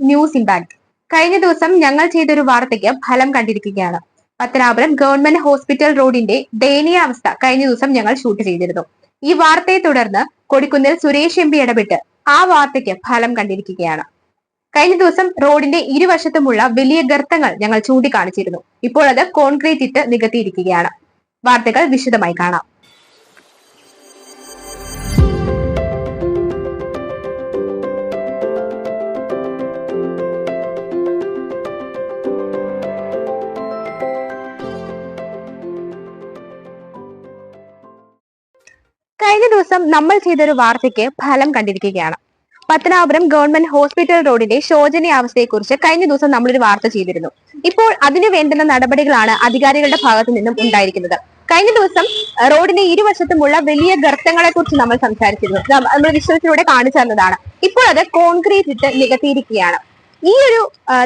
News impact കഴിഞ്ഞ ദിവസം ഞങ്ങൾ ചെയ്തൊരു വാർത്തയ്ക്ക് ഫലം കണ്ടിരിക്കുകയാണ്. പത്തനാപുരം ഗവൺമെന്റ് ഹോസ്പിറ്റൽ റോഡിന്റെ ദയനീയ അവസ്ഥ കഴിഞ്ഞ ദിവസം ഞങ്ങൾ ഷൂട്ട് ചെയ്തിരുന്നു. ഈ വാർത്തയെ തുടർന്ന് കൊടിക്കുന്നിൽ സുരേഷ് എം പി ഇടപെട്ട് ആ വാർത്തയ്ക്ക് ഫലം കണ്ടിരിക്കുകയാണ്. കഴിഞ്ഞ ദിവസം റോഡിന്റെ ഇരുവശത്തുമുള്ള വലിയ ഗർത്തങ്ങൾ ഞങ്ങൾ ചൂണ്ടിക്കാണിച്ചിരുന്നു. ഇപ്പോൾ അത് കോൺക്രീറ്റ് ഇട്ട് നികത്തിയിരിക്കുകയാണ്. വാർത്തകൾ വിശദമായി കാണാം. ദിവസം നമ്മൾ ചെയ്തൊരു വാർത്തയ്ക്ക് ഫലം കണ്ടിരിക്കുകയാണ്. പത്തനാപുരം ഗവൺമെന്റ് ഹോസ്പിറ്റൽ റോഡിന്റെ ശോചനീയാവസ്ഥയെക്കുറിച്ച് കഴിഞ്ഞ ദിവസം നമ്മളൊരു വാർത്ത ചെയ്തിരുന്നു. ഇപ്പോൾ അതിനു വേണ്ടുന്ന നടപടികളാണ് അധികാരികളുടെ ഭാഗത്തു നിന്നും ഉണ്ടായിരിക്കുന്നത്. കഴിഞ്ഞ ദിവസം റോഡിന്റെ ഇരുവശത്തുമുള്ള വലിയ ഗർത്തങ്ങളെ കുറിച്ച് നമ്മൾ സംസാരിച്ചിരുന്നു. നമ്മൾ വിശ്വസിലൂടെ കാണിച്ചു തന്നതാണ്. ഇപ്പോൾ അത് കോൺക്രീറ്റ് ഇട്ട് നികത്തിയിരിക്കുകയാണ്. ഈ ഒരു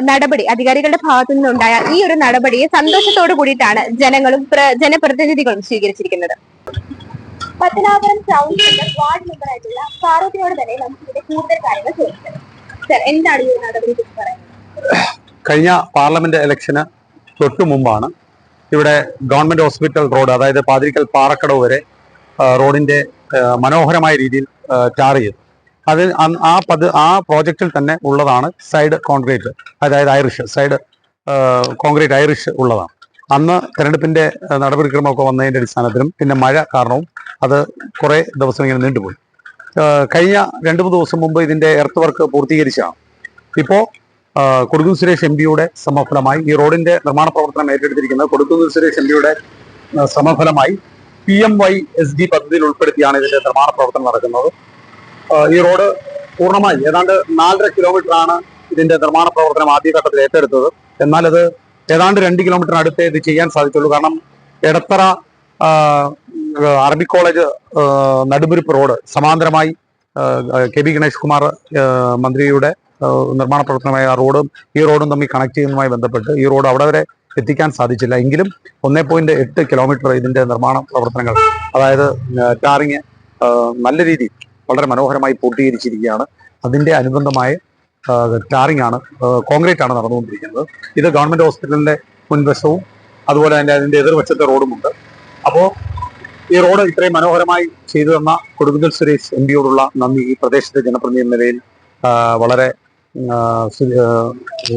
നടപടി അധികാരികളുടെ ഭാഗത്തു നിന്നുണ്ടായ ഈ ഒരു നടപടിയെ സന്തോഷത്തോടു കൂടിയിട്ടാണ് ജനങ്ങളും ജനപ്രതിനിധികളും സ്വീകരിച്ചിരിക്കുന്നത്. പത്തനാപുരം ടൗൺഷിപ്പിന്റെ വാർഡ് മെമ്പർ ആയിട്ടുള്ള ഫാറൂഖിനോട് തന്നെ നമുക്ക് ഇതിന്റെ കൂടുതൽ കാര്യങ്ങൾ ചോദിക്കാം. സർ എന്താണ് ഈ നടപടി കഴിഞ്ഞ പാർലമെന്റ് ഇലക്ഷന് തൊട്ടു മുമ്പാണ് ഇവിടെ ഗവൺമെന്റ് ഹോസ്പിറ്റൽ റോഡ് അതായത് പാതിരിക്കൽ പാറക്കടവ് വരെ റോഡിന്റെ മനോഹരമായ രീതിയിൽ ടാർ ചെയ്തു. അതിൽ ആ പത് ആ പ്രോജക്റ്റിൽ തന്നെ ഉള്ളതാണ് സൈഡ് കോൺക്രീറ്റ് അതായത് ഐറിഷ് സൈഡ് കോൺക്രീറ്റ് ഐറിഷ് ഉള്ളതാണ്. അന്ന് തെരഞ്ഞെടുപ്പിന്റെ നടപടിക്രമമൊക്കെ വന്നതിന്റെ അടിസ്ഥാനത്തിലും പിന്നെ മഴ കാരണവും അത് കുറേ ദിവസം ഇങ്ങനെ നീണ്ടുപോയി. കഴിഞ്ഞ രണ്ട് മൂന്ന് ദിവസം മുമ്പ് ഇതിന്റെ എർത്ത് വർക്ക് പൂർത്തീകരിച്ചാണ്. ഇപ്പോൾ കൊടുങ്ങു സുരേഷ് എം പിയുടെ സമഫലമായി ഈ റോഡിന്റെ നിർമ്മാണ പ്രവർത്തനം ഏറ്റെടുത്തിരിക്കുന്നത് കൊടുക്കുന്ന സുരേഷ് എം പിയുടെ സമഫലമായി P M Y S D പദ്ധതിയിൽ ഉൾപ്പെടുത്തിയാണ് ഇതിന്റെ നിർമ്മാണ പ്രവർത്തനം നടക്കുന്നത്. ഈ റോഡ് പൂർണമായി ഏതാണ്ട് നാലര കിലോമീറ്റർ ആണ് ഇതിന്റെ നിർമ്മാണ പ്രവർത്തനം ആദ്യഘട്ടത്തിൽ ഏറ്റെടുത്തത്. എന്നാൽ അത് ഏതാണ്ട് രണ്ട് കിലോമീറ്റർ അടുത്തേ ഇത് ചെയ്യാൻ സാധിച്ചുള്ളൂ. കാരണം എടത്തറ അറബി കോളേജ് നടുമുരിപ്പ് റോഡ് സമാന്തരമായി കെ ബി ഗണേഷ് കുമാർ മന്ത്രിയുടെ നിർമ്മാണ പ്രവർത്തനമായ ആ റോഡും ഈ റോഡും തമ്മിൽ കണക്ട് ചെയ്യുന്നതുമായി ബന്ധപ്പെട്ട് ഈ റോഡ് അവിടെ വരെ എത്തിക്കാൻ സാധിച്ചില്ല. എങ്കിലും ഒന്നേ പോയിന്റ് എട്ട് കിലോമീറ്റർ ഇതിന്റെ നിർമ്മാണ പ്രവർത്തനങ്ങൾ അതായത് ടാറിങ് നല്ല രീതിയിൽ വളരെ മനോഹരമായി പൂർത്തീകരിച്ചിരിക്കുകയാണ്. അതിന്റെ അനുബന്ധമായ ടാറിംഗ് ആണ് കോൺക്രീറ്റ് ആണ് നടന്നുകൊണ്ടിരിക്കുന്നത്. ഇത് ഗവൺമെന്റ് ഹോസ്പിറ്റലിന്റെ മുൻവശവും അതുപോലെ തന്നെ അതിന്റെ എതിർവശത്തെ റോഡുമുണ്ട് അപ്പോൾ ഈ റോഡ് ഇത്രയും മനോഹരമായി ചെയ്തു തന്ന കൊടുകുതൽ സുരേഷ് എം പിയോടുള്ള നന്ദി. ഈ പ്രദേശത്തെ ജനപ്രതിനിധി എന്ന നിലയിൽ വളരെ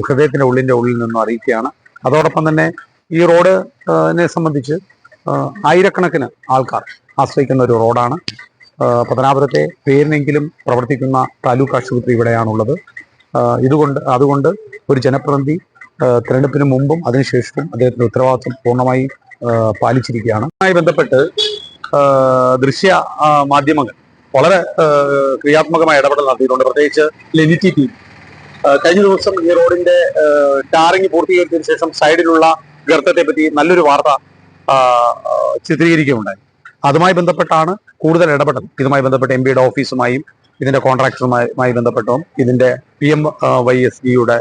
ഹൃദയത്തിന്റെ ഉള്ളിന്റെ ഉള്ളിൽ നിന്നും അറിയിക്കുകയാണ്. അതോടൊപ്പം തന്നെ ഈ റോഡിനെ സംബന്ധിച്ച് ആയിരക്കണക്കിന് ആൾക്കാർ ആശ്രയിക്കുന്ന ഒരു റോഡാണ്. പത്തനാപുരത്തെ പേരിനെങ്കിലും പ്രവർത്തിക്കുന്ന താലൂക്ക് ആശുപത്രി ഇവിടെയാണുള്ളത്. ഇതുകൊണ്ട് അതുകൊണ്ട് ഒരു ജനപ്രതിനിധി തിരഞ്ഞെടുപ്പിന് മുമ്പും അതിനുശേഷവും അദ്ദേഹത്തിന്റെ ഉത്തരവാദിത്വം പൂർണമായി പാലിച്ചിരിക്കുകയാണ്. അതുമായി ബന്ധപ്പെട്ട് ദൃശ്യ മാധ്യമങ്ങൾ വളരെ ക്രിയാത്മകമായ ഇടപെടൽ നടത്തിയിട്ടുണ്ട്. പ്രത്യേകിച്ച് ലെനിറ്റി ടീം കഴിഞ്ഞ ദിവസം ഈ റോഡിന്റെ ടാറിങ് പൂർത്തീകരിച്ചതിന് ശേഷം സൈഡിലുള്ള ഗർത്തത്തെ പറ്റി നല്ലൊരു വാർത്ത ചിത്രീകരിക്കുകയുണ്ടായി. അതുമായി ബന്ധപ്പെട്ടാണ് കൂടുതൽ ഇടപെടൽ. ഇതുമായി ബന്ധപ്പെട്ട് എം പിയുടെ ഓഫീസുമായും ഇതിന്റെ കോൺട്രാക്ടറുമായി ബന്ധപ്പെട്ടും ഇതിന്റെ പി എം വൈ എസ് ഡിയുടെ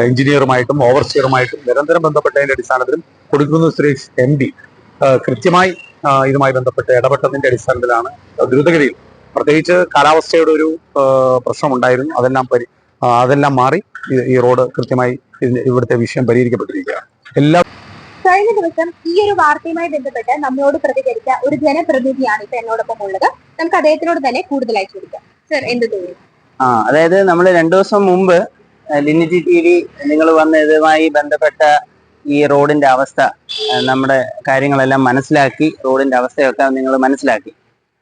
എഞ്ചിനീയറുമായിട്ടും ഓവർസിയറുമായിട്ടും നിരന്തരം ബന്ധപ്പെട്ടതിന്റെ അടിസ്ഥാനത്തിലും കൊടുക്കുന്ന സുരേഷ് എം പി കൃത്യമായി ഇതുമായി ബന്ധപ്പെട്ട് ഇടപെട്ടതിന്റെ അടിസ്ഥാനത്തിലാണ് ദ്രുതഗതിയിൽ പ്രത്യേകിച്ച് കാലാവസ്ഥയുടെ ഒരു പ്രശ്നം പ്രശ്നമുണ്ടായിരുന്നു. അതെല്ലാം പരി അതെല്ലാം മാറി ഈ- റോഡ് കൃത്യമായി ഇവിടുത്തെ വിഷയം പരിഹരിക്കപ്പെട്ടിരിക്കുകയാണ്. എല്ലാ കഴിഞ്ഞ ദിവസം ഈ ഒരു വാർത്തയുമായി ബന്ധപ്പെട്ട് നമ്മളോട് പ്രതികരിച്ച ഒരു ജനപ്രതിനിധിയാണ് ഇപ്പൊ എന്നോടൊപ്പം ഉള്ളത്. നമുക്ക് അദ്ദേഹത്തിനോട് തന്നെ കൂടുതലായി ചോദിക്കാം. ആ അതായത് നമ്മൾ രണ്ടു ദിവസം മുമ്പ് ലിനിറ്റി ടി വി നിങ്ങൾ വന്ന് ഇതുമായി ബന്ധപ്പെട്ട ഈ റോഡിന്റെ അവസ്ഥ നമ്മുടെ കാര്യങ്ങളെല്ലാം മനസ്സിലാക്കി റോഡിന്റെ അവസ്ഥയൊക്കെ നിങ്ങൾ മനസ്സിലാക്കി.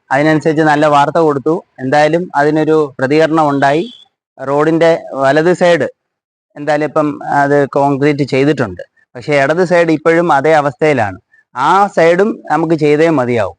അതിനനുസരിച്ച് നല്ല വാർത്ത കൊടുത്തു. എന്തായാലും അതിനൊരു പ്രതികരണം ഉണ്ടായി. റോഡിന്റെ വലത് സൈഡ് എന്തായാലും ഇപ്പം അത് കോൺക്രീറ്റ് ചെയ്തിട്ടുണ്ട്. പക്ഷേ ഇടത് സൈഡ് ഇപ്പോഴും അതേ അവസ്ഥയിലാണ്. ആ സൈഡും നമുക്ക് ചെയ്തേ മതിയാവും.